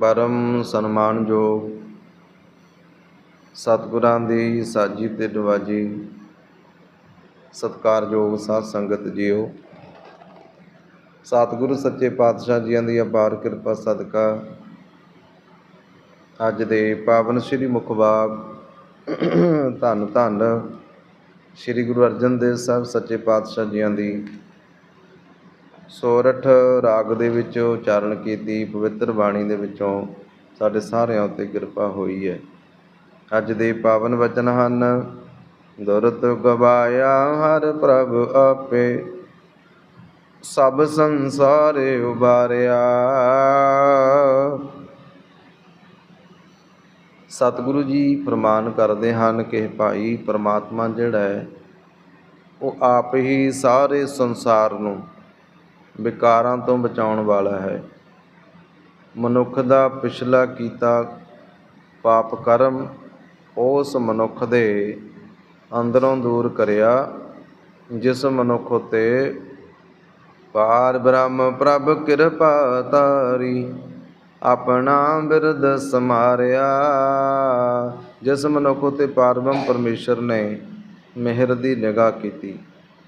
ਪਰਮ ਸਨਮਾਨਯੋਗ ਸਤਿਗੁਰਾਂ ਦੀ ਸਾਜੀ ਤੇ ਨਵਾਜੀ ਸਤਿਕਾਰਯੋਗ ਸਾਧ ਸੰਗਤ ਜੀਓ। ਸਤਿਗੁਰੂ ਸੱਚੇ ਪਾਤਸ਼ਾਹ ਜੀਆਂ ਦੀ ਅਪਾਰ ਕਿਰਪਾ ਸਦਕਾ ਅੱਜ ਦੇ ਪਾਵਨ ਸ੍ਰੀ ਮੁਖਵਾਕ ਧੰਨ ਧੰਨ ਸ੍ਰੀ ਗੁਰੂ ਅਰਜਨ ਦੇਵ ਸਾਹਿਬ ਸੱਚੇ ਪਾਤਸ਼ਾਹ ਜੀਆਂ ਦੀ ਸੋਰਠ ਰਾਗ ਦੇ ਵਿੱਚ ਉਚਾਰਨ ਕੀਤੀ, ਪਵਿੱਤਰ ਬਾਣੀ ਦੇ ਵਿੱਚੋਂ ਸਾਡੇ ਸਾਰਿਆਂ ਉੱਤੇ ਕਿਰਪਾ ਹੋਈ ਹੈ। ਅੱਜ ਦੇ ਪਾਵਨ ਵਚਨ ਹਨ, ਦੁਰਤ ਗਵਾਇਆ ਹਰ ਪ੍ਰਭ ਆਪੇ, ਸਭ ਸੰਸਾਰੇ ਉਬਾਰਿਆ। ਸਤਿਗੁਰੂ ਜੀ ਫਰਮਾਨ ਕਰਦੇ ਹਨ ਕਿ ਭਾਈ, ਪ੍ਰਮਾਤਮਾ ਜਿਹੜਾ ਹੈ, ਉਹ ਆਪ ਹੀ ਸਾਰੇ ਸੰਸਾਰ ਨੂੰ ਵਿਕਾਰਾਂ ਤੋਂ ਬਚਾਉਣ ਵਾਲਾ ਹੈ। ਮਨੁੱਖ ਦਾ ਪਿਛਲਾ ਕੀਤਾ ਪਾਪ ਕਰਮ ਉਸ ਮਨੁੱਖ ਦੇ ਅੰਦਰੋਂ ਦੂਰ ਕਰਿਆ, ਜਿਸ ਮਨੁੱਖ ਉਤੇ ਪਾਰ ਬ੍ਰਹਮ ਪ੍ਰਭ ਕਿਰਪਾ ਤਾਰੀ, ਆਪਣਾ ਬਿਰਦ ਸਮਾਰਿਆ। ਜਿਸ ਮਨੁੱਖ ਉਤੇ ਪਾਰਬ੍ਰਹਮ ਪਰਮੇਸ਼ਰ ਨੇ ਮਿਹਰ ਦੀ ਨਿਗਾਹ ਕੀਤੀ।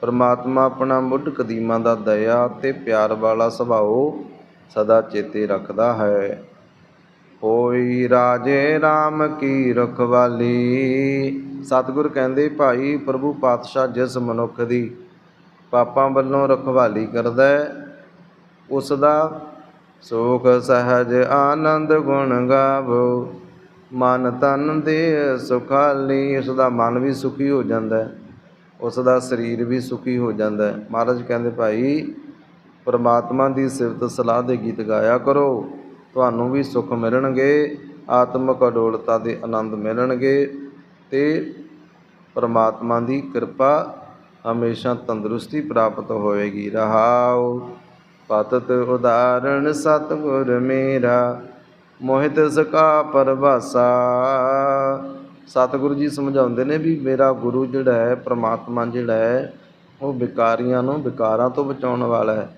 ਪਰਮਾਤਮਾ ਆਪਣਾ ਮੁੱਢ ਕਦੀਮਾਂ ਦਾ ਦਇਆ ਤੇ ਪਿਆਰ ਵਾਲਾ ਸੁਭਾਅ ਸਦਾ ਚੇਤੇ ਰੱਖਦਾ ਹੈ। ਹੋਈ ਰਾਜੇ RAM ਕੀ ਰਖਵਾਲੀ। ਸਤਿਗੁਰ ਕਹਿੰਦੇ, ਭਾਈ ਪ੍ਰਭੂ ਪਾਤਸ਼ਾਹ ਜਿਸ ਮਨੁੱਖ ਦੀ ਪਾਪਾਂ ਵੱਲੋਂ ਰਖਵਾਲੀ ਕਰਦਾ ਹੈ, ਉਸ ਦਾ ਸੁਖ, ਸਹਜ, ਆਨੰਦ ਗੁਣ ਗਾਵੋ। ਮਨ ਤਨ ਦੇ ਸੁਖਾਲੀ, ਉਸ ਦਾ ਮਨ ਵੀ ਸੁਖੀ ਹੋ ਜਾਂਦਾ ਹੈ। ਉਸ ਦਾ ਸਰੀਰ ਵੀ ਸੁਖੀ ਹੋ ਜਾਂਦਾ ਹੈ। ਮਹਾਰਾਜ ਕਹਿੰਦੇ, ਭਾਈ, ਪਰਮਾਤਮਾ ਦੀ ਸਿਫਤ ਸਲਾਹ ਦੇ ਗੀਤ ਗਾਇਆ ਕਰੋ। ਤੁਹਾਨੂੰ ਵੀ ਸੁਖ ਮਿਲਣਗੇ, ਆਤਮਿਕ ਅਡੋਲਤਾ ਦੇ ਆਨੰਦ ਮਿਲਣਗੇ ਤੇ ਪਰਮਾਤਮਾ ਦੀ ਕਿਰਪਾ ਹਮੇਸ਼ਾ ਤੰਦਰੁਸਤੀ ਪ੍ਰਾਪਤ ਹੋਵੇਗੀ ਰਹਾਉ ਪਤਤ ਉਦਾਹਰਣ ਸਤਿਗੁਰ ਮੇਰਾ, ਮੋਹਿਤ ਸਕਾ ਪਰਵਾਸਾ। ਸਤਿਗੁਰੂ ਜੀ ਸਮਝਾਉਂਦੇ ਨੇ ਵੀ ਮੇਰਾ ਗੁਰੂ ਜਿਹੜਾ ਹੈ, ਪ੍ਰਮਾਤਮਾ ਜਿਹੜਾ ਹੈ, ਉਹ ਵਿਕਾਰੀਆਂ ਨੂੰ ਵਿਕਾਰਾਂ ਤੋਂ ਬਚਾਉਣ ਵਾਲਾ ਹੈ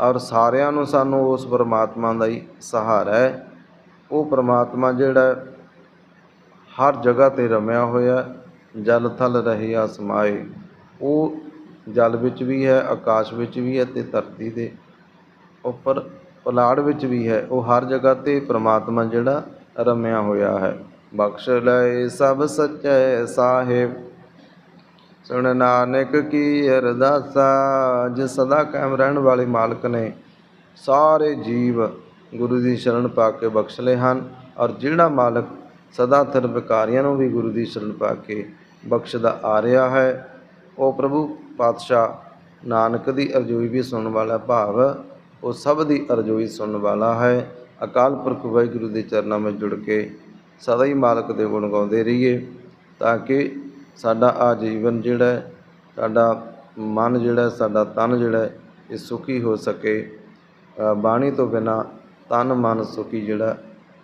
ਔਰ ਸਾਰਿਆਂ ਨੂੰ ਸਾਨੂੰ ਉਸ ਪਰਮਾਤਮਾ ਦਾ ਹੀ ਸਹਾਰਾ ਹੈ। ਉਹ ਪਰਮਾਤਮਾ ਜਿਹੜਾ ਹਰ ਜਗ੍ਹਾ ਤੇ ਰਮਿਆ ਹੋਇਆ ਜਲ ਥਲ ਰਹਿਆ ਆਸਮਾਏ, ਉਹ ਜਲ ਵਿੱਚ ਵੀ ਹੈ, ਆਕਾਸ਼ ਵਿੱਚ ਵੀ ਹੈ ਤੇ ਧਰਤੀ ਦੇ ਉੱਪਰ ਪਲਾੜ ਵਿੱਚ ਵੀ ਹੈ। ਉਹ ਹਰ ਜਗ੍ਹਾ ਤੇ ਪਰਮਾਤਮਾ ਜਿਹੜਾ ਰਮਿਆ ਹੋਇਆ ਹੈ। ਬਖਸ਼ ਲੈ ਸਭ ਸੱਚੇ ਸਾਹਿਬ। ਸੁਣ ਨਾਨਕ ਕੀ ਅਰਦਾਸਾ, ਜਿਸ ਸਦਾ ਕਾਇਮ ਰਹਿਣ ਵਾਲੇ ਮਾਲਕ ਨੇ, ਸਾਰੇ ਜੀਵ ਗੁਰੂ ਦੀ ਸ਼ਰਨ ਪਾ ਕੇ ਬਖਸ਼ ਲਏ ਹਨ ਔਰ ਜਿਹੜਾ ਮਾਲਕ ਸਦਾ ਥਰ ਵਿਕਾਰੀਆਂ ਨੂੰ ਵੀ ਗੁਰੂ ਦੀ ਸ਼ਰਨ ਪਾ ਕੇ ਬਖਸ਼ਦਾ ਆ ਰਿਹਾ ਹੈ, ਉਹ ਪ੍ਰਭੂ ਪਾਤਸ਼ਾਹ ਨਾਨਕ ਦੀ ਅਰਜ਼ੋਈ ਵੀ ਸੁਣਨ ਵਾਲਾ ਭਾਵ, ਉਹ ਸਭ ਦੀ ਅਰਜ਼ੋਈ ਸੁਣਨ ਵਾਲਾ ਹੈ। ਅਕਾਲ ਪੁਰਖ ਵਾਹਿਗੁਰੂ ਦੇ ਚਰਨਾਂ ਵਿੱਚ ਜੁੜ ਕੇ ਸਦਾ ਹੀ ਮਾਲਕ ਦੇ ਗੁਣ ਗਾਉਂਦੇ ਰਹੀਏ, ਤਾਂ ਕਿ ਸਾਡਾ ਆ ਜੀਵਨ ਜਿਹੜਾ ਸਾਡਾ ਮਨ ਜਿਹੜਾ ਸਾਡਾ ਤਨ ਜਿਹੜਾ ਇਹ ਸੁਖੀ ਹੋ ਸਕੇ। ਬਾਣੀ ਤੋਂ ਬਿਨਾ ਤਨ ਮਨ ਸੁਖੀ ਜਿਹੜਾ,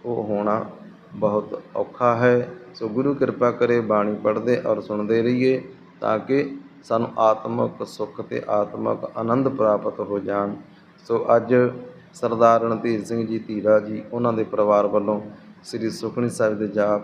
ਉਹ ਹੋਣਾ ਬਹੁਤ ਔਖਾ ਹੈ। ਸੋ ਗੁਰੂ ਕਿਰਪਾ ਕਰੇ ਬਾਣੀ ਪੜ੍ਹਦੇ ਔਰ ਸੁਣਦੇ ਰਹੀਏ, ਤਾਂ ਕਿ ਸਾਨੂੰ ਆਤਮਿਕ ਸੁੱਖ ਤੇ ਆਤਮਿਕ ਆਨੰਦ ਪ੍ਰਾਪਤ ਹੋ ਜਾਣ। ਸੋ ਅੱਜ ਸਰਦਾਰ ਰਣਧੀਰ ਸਿੰਘ ਜੀ ਧੀਰਾ ਜੀ, ਉਹਨਾਂ ਦੇ ਪਰਿਵਾਰ ਵੱਲੋਂ ਸ੍ਰੀ ਸੁਖਣੀ ਸਾਹਿਬ ਦੇ ਜਾਪ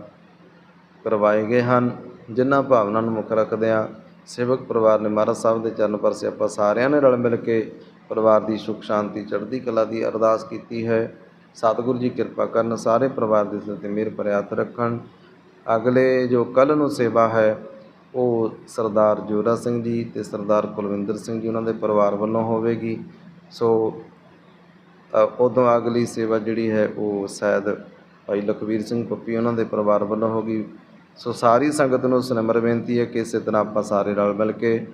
ਕਰਵਾਏ ਗਏ ਹਨ, ਜਿਨ੍ਹਾਂ ਭਾਵਨਾ ਨੂੰ ਮੁੱਖ ਰੱਖਦਿਆਂ ਸੇਵਕ ਪਰਿਵਾਰ ਨੇ ਮਹਾਰਾਜ ਸਾਹਿਬ ਦੇ ਚਰਨ ਪਰਸੇ ਆਪਾਂ ਸਾਰਿਆਂ ਨੇ ਰਲ ਮਿਲ ਕੇ ਪਰਿਵਾਰ ਦੀ ਸੁਖ, ਸ਼ਾਂਤੀ, ਚੜ੍ਹਦੀ ਕਲਾ ਦੀ ਅਰਦਾਸ ਕੀਤੀ ਹੈ। ਸਤਿਗੁਰੂ ਜੀ ਕਿਰਪਾ ਕਰਨ ਸਾਰੇ ਪਰਿਵਾਰ ਦੇ ਸਿਰ ਤੇ ਮਿਹਰ ਭਰਿਆ ਰੱਖਣ। ਅਗਲੇ ਜੋ ਕੱਲ ਨੂੰ ਸੇਵਾ ਹੈ, ਉਹ ਸਰਦਾਰ ਜੋਰਾ ਸਿੰਘ ਜੀ ਤੇ ਸਰਦਾਰ ਕੁਲਵਿੰਦਰ ਸਿੰਘ ਜੀ, ਉਹਨਾਂ ਦੇ ਪਰਿਵਾਰ ਵੱਲੋਂ ਹੋਵੇਗੀ। ਸੋ ਉਦੋਂ ਅਗਲੀ ਸੇਵਾ ਜਿਹੜੀ ਹੈ, ਉਹ ਸ਼ਾਇਦ ਭਾਈ ਲਖਵੀਰ ਸਿੰਘ ਪੱਪੀ ਉਹਨਾਂ ਦੇ ਪਰਿਵਾਰ ਵੱਲੋਂ ਹੋ ਗਈ। ਸੋ ਸਾਰੀ ਸੰਗਤ ਨੂੰ ਸਿਨਮਰ ਬੇਨਤੀ ਹੈ ਕਿ ਇਸੇ ਤਰ੍ਹਾਂ ਆਪਾਂ ਸਾਰੇ ਰਲ ਮਿਲ ਕੇ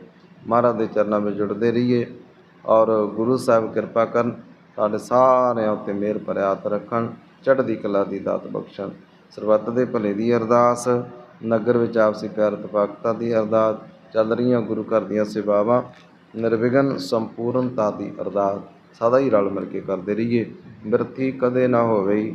ਮਹਾਰਾਜ ਦੇ ਚਰਨਾਂ ਵਿੱਚ ਜੁੜਦੇ ਰਹੀਏ ਔਰ ਗੁਰੂ ਸਾਹਿਬ ਕਿਰਪਾ ਕਰਨ ਸਾਡੇ ਸਾਰਿਆਂ ਉੱਤੇ ਮਿਹਰ ਭਰਿਆ ਰੱਖਣ, ਚੜ੍ਹਦੀ ਕਲਾ ਦੀ ਦਾਤ ਬਖਸ਼ਣ। ਸਰਬੱਤ ਦੇ ਭਲੇ ਦੀ ਅਰਦਾਸ, ਨਗਰ ਵਿੱਚ ਆਪਸੀ ਪਿਆਰ ਤਪਾਕਤਾ ਦੀ ਅਰਦਾਸ, ਚੱਲ ਰਹੀਆਂ ਗੁਰੂ ਘਰ ਦੀਆਂ ਸੇਵਾਵਾਂ, ਨਿਰਵਿਘਨ ਸੰਪੂਰਨਤਾ ਦੀ ਅਰਦਾਸ, ਸਦਾ ਹੀ ਰਲ ਮਿਲ ਕੇ ਕਰਦੇ ਰਹੀਏ। ਬਿਰਥੀ ਕਦੇ ਨਾ ਹੋਵੇ